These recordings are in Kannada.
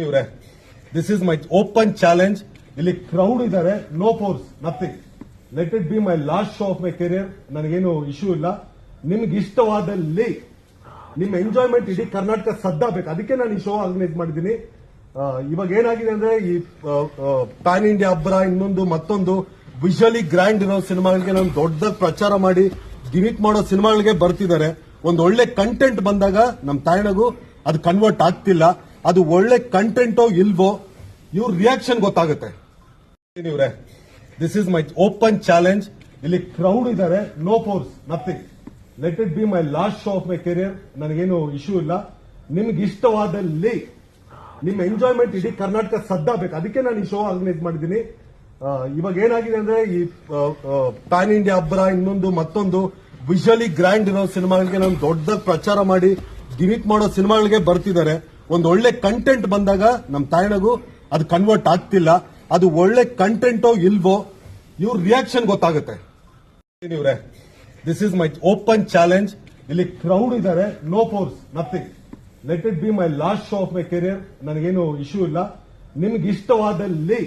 ಇವ್ರೆ this is my open challenge ಇಲ್ಲಿ ಕ್ರೌಡ್ ಇದ್ದಾರೆ. No force nothing let it be my last show of my career ನನಗೇನು ಇಶ್ಯೂ ಇಲ್ಲ. ನಿಮ್ಗೆ ಇಷ್ಟವಾದಲ್ಲಿ ನಿಮ್ಮ ಎಂಜಾಯ್ಮೆಂಟ್ ಇಡೀ ಕರ್ನಾಟಕ ಸದ್ದಾಗಬೇಕು. ಅದಕ್ಕೆ ನಾನು ಈ ಶೋ ಆರ್ಗನೈಸ್ ಮಾಡಿದ್ದೀನಿ. ಇವಾಗ ಏನಾಗಿದೆ ಅಂದ್ರೆ ಈ ಪ್ಯಾನ್ ಇಂಡಿಯಾ ಅಬ್ಬರ ಇನ್ನೊಂದು ಮತ್ತೊಂದು ವಿಜುವಲಿ ಗ್ರ್ಯಾಂಡ್ ಇರೋ ಸಿನಿಮಾಗಳಿಗೆ ನಾನು ದೊಡ್ಡ ಪ್ರಚಾರ ಮಾಡಿ ಗಿಮಿಕ್ ಮಾಡೋ ಸಿನಿಮಾಗಳಿಗೆ ಬರ್ತಿದ್ದಾರೆ. ಒಂದು ಒಳ್ಳೆ ಕಂಟೆಂಟ್ ಬಂದಾಗ ನಮ್ಮ ತಾಯಣಗೂ ಅದು ಕನ್ವರ್ಟ್ ಆಗ್ತಿಲ್ಲ. ಅದು ಒಳ್ಳೆ ಕಂಟೆಂಟೋ ಇಲ್ವೋ, ಇವ್ರ ರಿಯಾಕ್ಷನ್ ಗೊತ್ತಾಗುತ್ತೆ. ಇವರೇ? This is my open challenge ಇಲ್ಲಿ ಕ್ರೌಡ್ ಇದ್ದಾರೆ no force nothing let it be my last show of my career ನನಗೇನು ಇಶ್ಯೂ ಇಲ್ಲ. ನಿಮ್ಗೆ ಇಷ್ಟವಾದಲ್ಲಿ ನಿಮ್ಮ ಎಂಜಾಯ್ಮೆಂಟ್ ಇಡೀ ಕರ್ನಾಟಕ ಸದ್ದಾಗಬೇಕು. ಅದಕ್ಕೆ ನಾನು ಈ ಶೋ ಆರ್ಗನೈಸ್ ಮಾಡಿದ್ದೀನಿ. ಇವಾಗ ಏನಾಗಿದೆ ಅಂದ್ರೆ ಈ ಪ್ಯಾನ್ ಇಂಡಿಯಾ ಅಬ್ಬರ ಇನ್ನೊಂದು ಮತ್ತೊಂದು ವಿಜುವಲಿ ಗ್ರ್ಯಾಂಡ್ ಇರೋ ಸಿನಿಮಾಗಳಿಗೆ ನಾನು ದೊಡ್ಡ ಪ್ರಚಾರ ಮಾಡಿ ಗಿಮಿಕ್ ಮಾಡೋ ಸಿನಿಮಾಗಳಿಗೆ ಬರ್ತಿದ್ದಾರೆ. ಒಂದು ಒಳ್ಳೆ ಕಂಟೆಂಟ್ ಬಂದಾಗ ನಮ್ಮ ತಾಯಣಗೂ ಅದು ಕನ್ವರ್ಟ್ ಆಗ್ತಿಲ್ಲ. ಅದು ಒಳ್ಳೆ ಕಂಟೆಂಟೋ ಇಲ್ವೋ, ಇವ್ರ ರಿಯಾಕ್ಷನ್ ಗೊತ್ತಾಗುತ್ತೆ. ಇವ್ರೆ? This is my open challenge ಇಲ್ಲಿ ಕ್ರೌಡ್ ಇದ್ದಾರೆ no force nothing let it be my last show of my career ನನಗೇನು ಇಶ್ಯೂ ಇಲ್ಲ. ನಿಮ್ಗೆ ಇಷ್ಟವಾದಲ್ಲಿ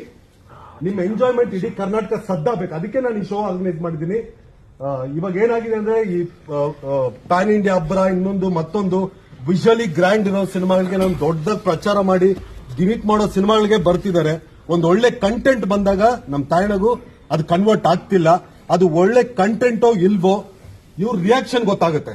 ನಿಮ್ಮ ಎಂಜಾಯ್ಮೆಂಟ್ ಇಡೀ ಕರ್ನಾಟಕ ಸದ್ದಾಗಬೇಕು. ಅದಕ್ಕೆ ನಾನು ಈ ಶೋ ಆರ್ಗನೈಸ್ ಮಾಡಿದ್ದೀನಿ. ಇವಾಗ ಏನಾಗಿದೆ ಅಂದ್ರೆ ಈ ಪ್ಯಾನ್ ಇಂಡಿಯಾ ಅಬ್ಬರ ಇನ್ನೊಂದು ಮತ್ತೊಂದು ವಿಜುವಲಿ ಗ್ರ್ಯಾಂಡ್ ಇರೋ ಸಿನಿಮಾಗಳಿಗೆ ನಾನು ದೊಡ್ಡ ಪ್ರಚಾರ ಮಾಡಿ ಗಿಮಿಕ್ ಮಾಡೋ ಸಿನಿಮಾಗಳಿಗೆ ಬರ್ತಿದ್ದಾರೆ. ಒಂದು ಒಳ್ಳೆ ಕಂಟೆಂಟ್ ಬಂದಾಗ ನಮ್ಮ ತಾಯಿನಗೂ ಅದು ಕನ್ವರ್ಟ್ ಆಗ್ತಿಲ್ಲ. ಅದು ಒಳ್ಳೆ ಕಂಟೆಂಟೋ ಇಲ್ವೋ, ಇವ್ರ ರಿಯಾಕ್ಷನ್ ಗೊತ್ತಾಗುತ್ತೆ.